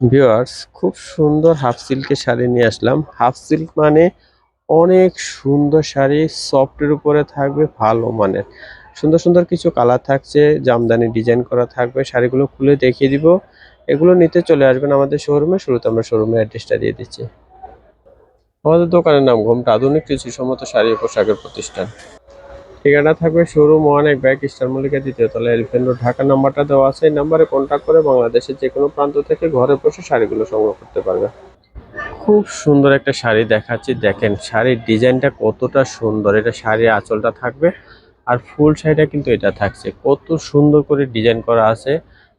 Viewers খুব সুন্দর half সিল্কের শাড়ি নিয়ে আসলাম। হাফ সিল্ক মানে অনেক সুন্দর শাড়ি সফটের উপরে থাকবে, ভালো মানের। সুন্দর সুন্দর কিছু কালার থাকছে, জামদানি ডিজাইন করা থাকবে। শাড়িগুলো খুলে দেখিয়ে দিব। এগুলো নিতে চলে আসবেন আমাদের শোরুমে শুরুতে আমরা শোরুমের অ্যাড্রেসটা দিয়ে দিচ্ছি। আমাদের দোকানের নাম ঘোমটা আধুনিক কৃষি সম্মত শাড়ি পোশাকের প্রতিষ্ঠান। ঠিকানা থাকবে শোরুম ওয়ান এক ব্যাগ স্টার মল্লিকা দ্বিতীয় তলা এলিফেন্ট রোড, ঢাকা নাম্বারটা দেওয়া আছে। এই নাম্বারে কন্ট্যাক্ট করে বাংলাদেশের যে কোনো প্রান্ত থেকে ঘরে বসে শাড়িগুলো সংগ্রহ করতে পারবে। খুব সুন্দর একটা শাড়ি দেখাচ্ছি। দেখেন শাড়ির ডিজাইনটা কতটা সুন্দর। এটা শাড়ির আঁচলটা থাকবে আর ফুল শাড়িটা কিন্তু এটা থাকছে। কত সুন্দর করে ডিজাইন করা আছে।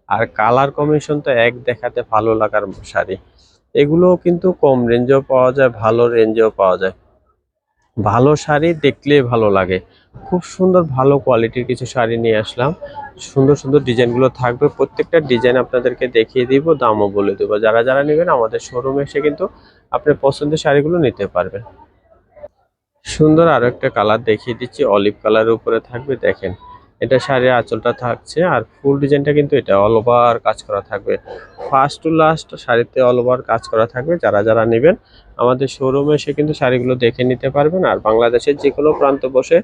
আর কালার কমিশন তো এক দেখাতে ভালো লাগার শাড়ি। এগুলো কিন্তু কম রেঞ্জেও পাওয়া যায়, ভালো রেঞ্জেও পাওয়া যায়। ভালো শাড়ি দেখলে ভালো লাগে। খুব সুন্দর ভালো কোয়ালিটির কিছু শাড়ি নিয়ে আসলাম। সুন্দর সুন্দর ডিজাইনগুলো থাকবে। প্রত্যেকটা ডিজাইন আপনাদেরকে দেখিয়ে দিব, দামও বলে দেবো। যারা যারা নেবেন আমাদের শোরুমে এসে কিন্তু আপনার পছন্দের শাড়িগুলো নিতে পারবেন। সুন্দর আরও একটা কালার দেখিয়ে দিচ্ছি। অলিভ কালারের উপরে থাকবে, দেখেন। এটা শাড়ির আঁচলটা থাকছে আর ফুল ডিজাইনটা কিন্তু এটা অল ওভার কাজ করা থাকবে। ফার্স্ট টু লাস্ট শাড়িতে অল ওভার কাজ করা থাকবে। যারা যারা নেবেন আমাদের শোরুমে এসে কিন্তু শাড়িগুলো দেখে নিতে পারবেন। আর বাংলাদেশের যে কোনো প্রান্ত বসে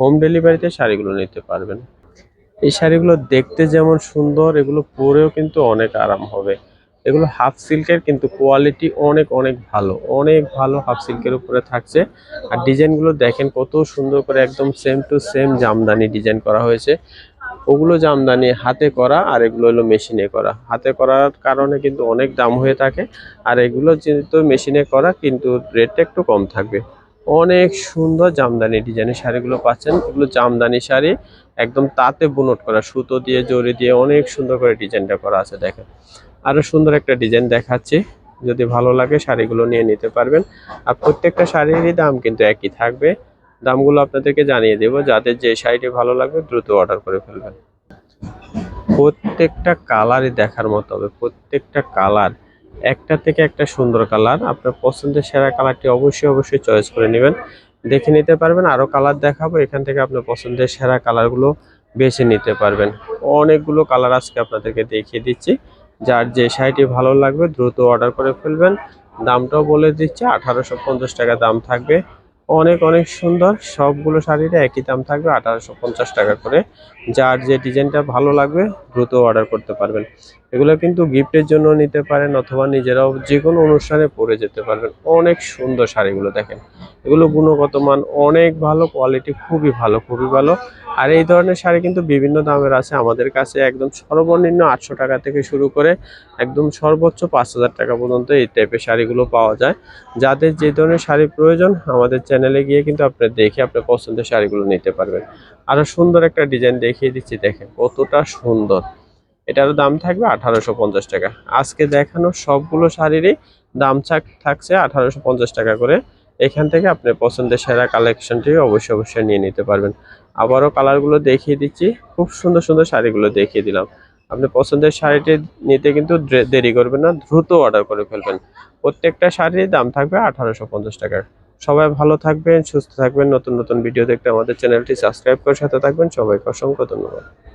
হোম ডেলিভারিতে শাড়িগুলো নিতে পারবেন। এই শাড়িগুলো দেখতে যেমন সুন্দর, এগুলো পরেও কিন্তু অনেক আরাম হবে। এগুলো হাফ সিল্কের কিন্তু কোয়ালিটি অনেক অনেক ভালো। অনেক ভালো হাফ সিল্কের উপরে থাকছে। আর ডিজাইনগুলো দেখেন কত সুন্দর করে একদম same to same jamdani design করা হয়েছে। ওগুলো জামদানি হাতে করা আর এগুলো হলো মেশিনে করা। হাতে করার কারণে কিন্তু অনেক দাম হয়ে থাকে। আর এগুলো যেহেতু মেশিনে করা, কিন্তু রেটটা একটু কম থাকবে। অনেক সুন্দর জামদানি ডিজাইনের শাড়িগুলো পাচ্ছেন। এগুলো জামদানি শাড়ি, একদম তাতে বুনট করা, সুতো দিয়ে, জড়ি দিয়ে অনেক সুন্দর করে ডিজাইনটা করা আছে, দেখেন। আরও সুন্দর একটা ডিজাইন দেখাচ্ছি। যদি ভালো লাগে শাড়িগুলো নিয়ে নিতে পারবেন। আর প্রত্যেকটা শাড়িরই দাম কিন্তু একই থাকবে। দামগুলো আপনাদেরকে জানিয়ে দেবো। যাদের যে শাড়িটি ভালো লাগবে দ্রুত অর্ডার করে ফেলবেন। প্রত্যেকটা কালারই দেখার মতো হবে। প্রত্যেকটা কালার একটা থেকে একটা সুন্দর কালার। আপনার পছন্দের সেরা কালারটি অবশ্যই অবশ্যই চয়েস করে নেবেন। দেখে নিতে পারবেন আরও কালার দেখাবো। এখান থেকে আপনার পছন্দের সেরা কালারগুলো বেছে নিতে পারবেন। অনেকগুলো কালার আজকে আপনাদেরকে দেখিয়ে দিচ্ছি। যার যে শাড়িটি ভালো লাগবে, দ্রুত অর্ডার করে ফেলবেন। দামটাও বলে দিচ্ছি, আঠারোশো পঞ্চাশ টাকা দাম থাকবে। অনেক অনেক সুন্দর। সবগুলো শাড়িটা একই দাম থাকবে, আঠারোশো পঞ্চাশ টাকা করে। যার যে ডিজাইনটা ভালো লাগবে, দ্রুত অর্ডার করতে পারবেন। এগুলো কিন্তু গিফটের জন্য নিতে পারেন অথবা নিজেরাও যে কোনো অনুষ্ঠানে পরে যেতে পারবেন। অনেক সুন্দর শাড়িগুলো দেখেন। এগুলো গুণগত মান অনেক ভালো কোয়ালিটি খুবই ভালো খুবই ভালো। আর এই ধরনের শাড়ি কিন্তু বিভিন্ন দামের আছে। আমাদের কাছে একদম সর্বনিম্ন আটশো টাকা থেকে শুরু করে একদম সর্বোচ্চ পাঁচ হাজার টাকা পর্যন্ত এই টাইপের শাড়িগুলো পাওয়া যায়। যাদের যে ধরনের শাড়ি প্রয়োজন, আমাদের চ্যানেলে গিয়ে কিন্তু আপনি দেখে আপনার পছন্দের শাড়িগুলো নিতে পারবেন। আরও সুন্দর একটা ডিজাইন দেখিয়ে দিচ্ছি, দেখেন কতটা সুন্দর। এটারও দাম থাকবে আঠারোশো পঞ্চাশ টাকা। আজকে দেখানো সবগুলো শাড়িরই দাম থাক- থাকছে আঠারোশো পঞ্চাশ টাকা করে। এখান থেকে আপনি পছন্দের সেরা কালেকশনটি অবশ্যই অবশ্যই নিয়ে নিতে পারবেন। আবারও কালারগুলো দেখিয়ে দিচ্ছি। খুব সুন্দর সুন্দর শাড়িগুলো দেখিয়ে দিলাম। আপনি পছন্দের শাড়িটি নিতে কিন্তু দেরি করবেন না, দ্রুত অর্ডার করে ফেলবেন। প্রত্যেকটা শাড়ির দাম থাকবে আঠারোশো পঞ্চাশ টাকা সবাই ভালো থাকবেন, সুস্থ থাকবেন। নতুন নতুন ভিডিও দেখতে আমাদের চ্যানেলটি সাবস্ক্রাইব করে সাথে থাকবেন। সবাইকে অসংখ্য ধন্যবাদ।